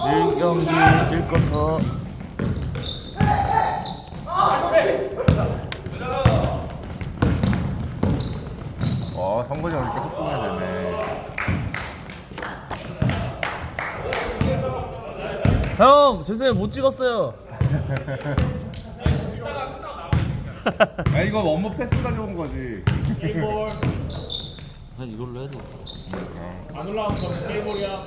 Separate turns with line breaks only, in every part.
1경기 1쿼터. 와 성근이 형 계속 보면 되네.
형 죄송해요. 못 찍었어요.
야 이거 원모 패스가 좋은 거지.
난 이걸로 해야 돼.
안 올라간 거 게임볼이야.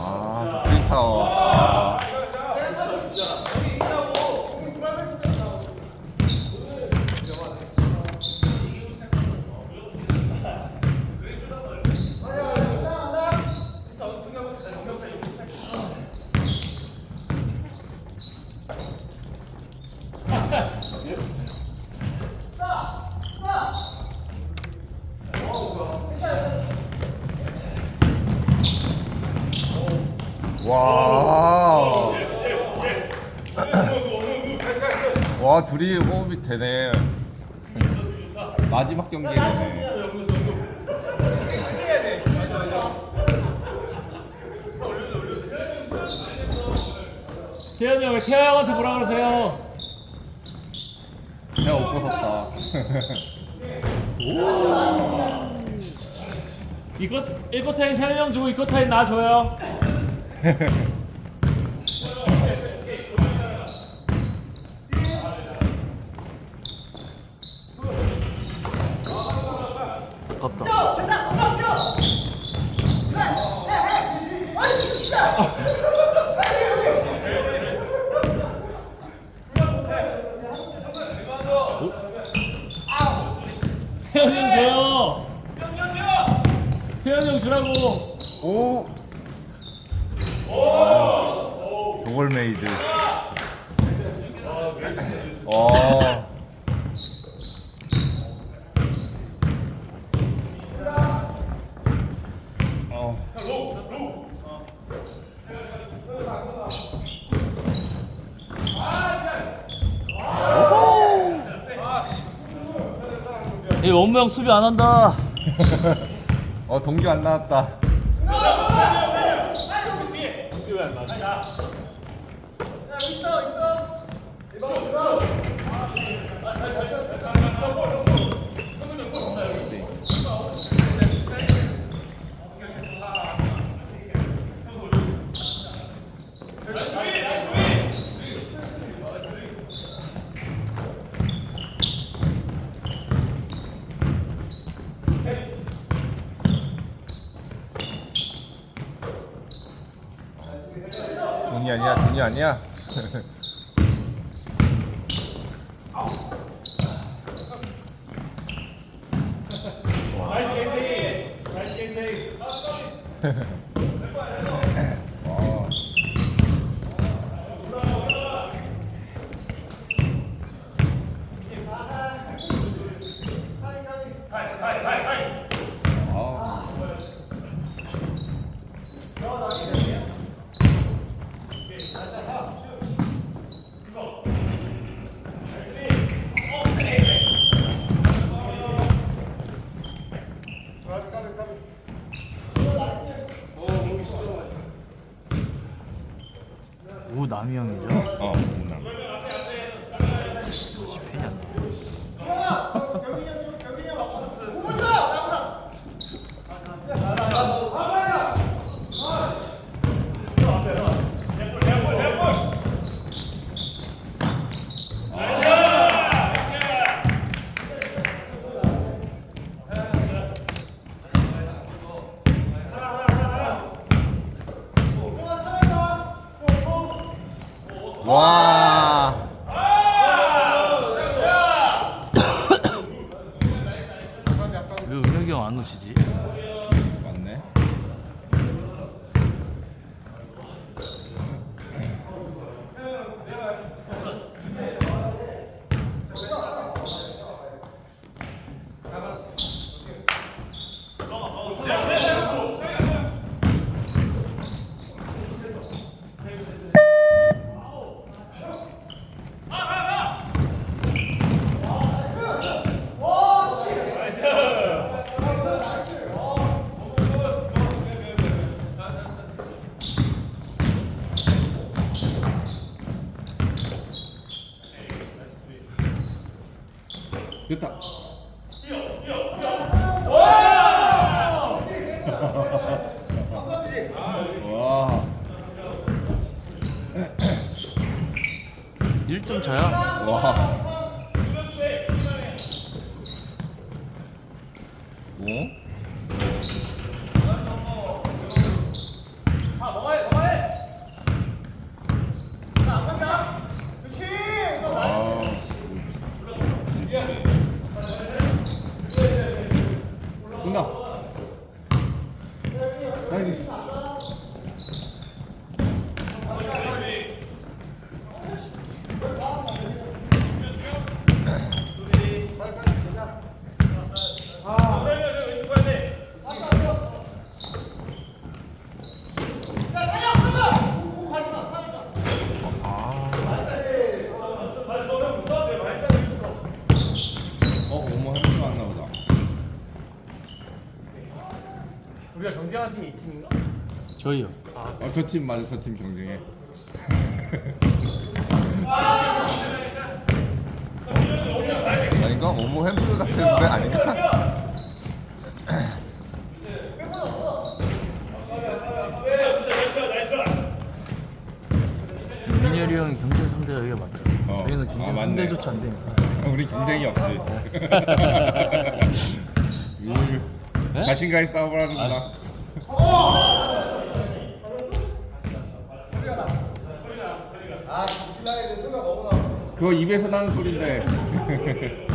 아 스프린타워 아. 와. 와 둘이 호흡이 되네. 마지막 경기에 되네.
재현이 형왜 태아 형한테 뭐라 그러세요?
내가 옷 벗었다.
이거 1쿼 타임 세현이 형 주고 2쿼 타임 나 줘요.
아깝다
세현이 형 줘요. 세현이 형 주라고.
오. 저걸 메이드. 와. 어.
이 원무 형 수비 안 한다
어 동규 안 나왔다. 아니야, 종이 아니야.
나이스 게임. 나이스 게임
됐다. 와.
1점 차야?
와. 뭐? 아, 끝나. 나이스. 어, 어머 햄스 왔나 보다.
우리가 경쟁하는 팀이 이 팀인가?
저희요.
어, 저 팀 맞아, 저 팀 경쟁해. 아닌가? 어머 햄스 같은 데 아닌가?
민열이 형이 경쟁 상대가 여기가 맞죠?
어.
저희는 경쟁
아, 맞네.
상대조차 안 되니까.
우리 경쟁이 없지. 음, 자신과의 싸움을 하는구나. 그거 입에서 나는 소린데.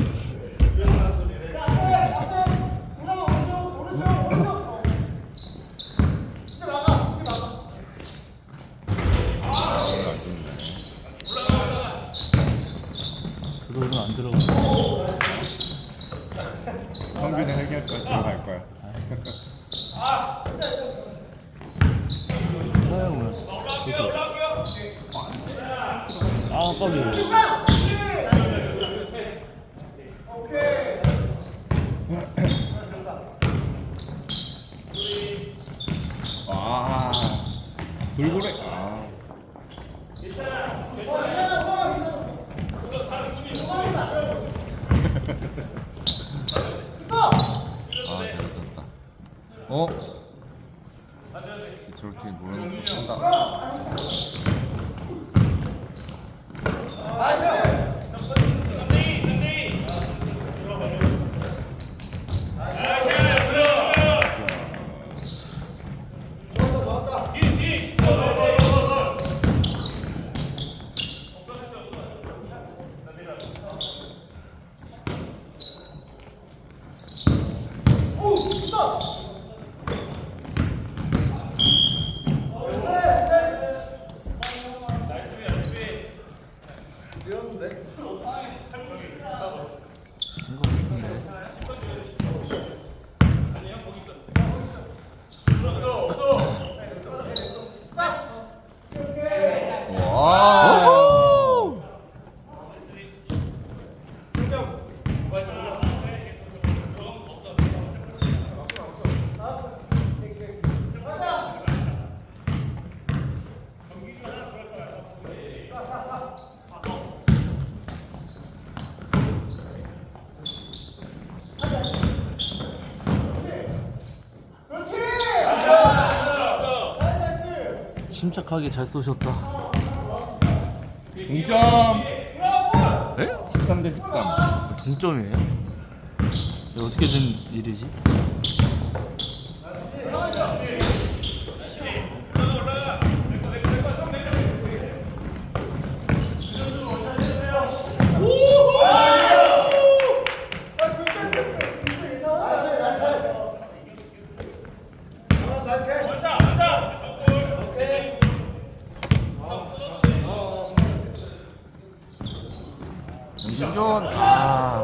저도 오늘 안 들어가.
성빈이 해결할 거야, 들어갈 거야.
사장은 그렇죠. 아, 깜짝이야.
아, 돌고래. 아. 아. 어? 저렇게 몰아놓고 친다.
쓴거 같은데.
와.
침착하게 잘 쏘셨다.
동점.
에?
13 대 13.
동점이에요? 이거 어떻게 된 일이지?
김준. 아.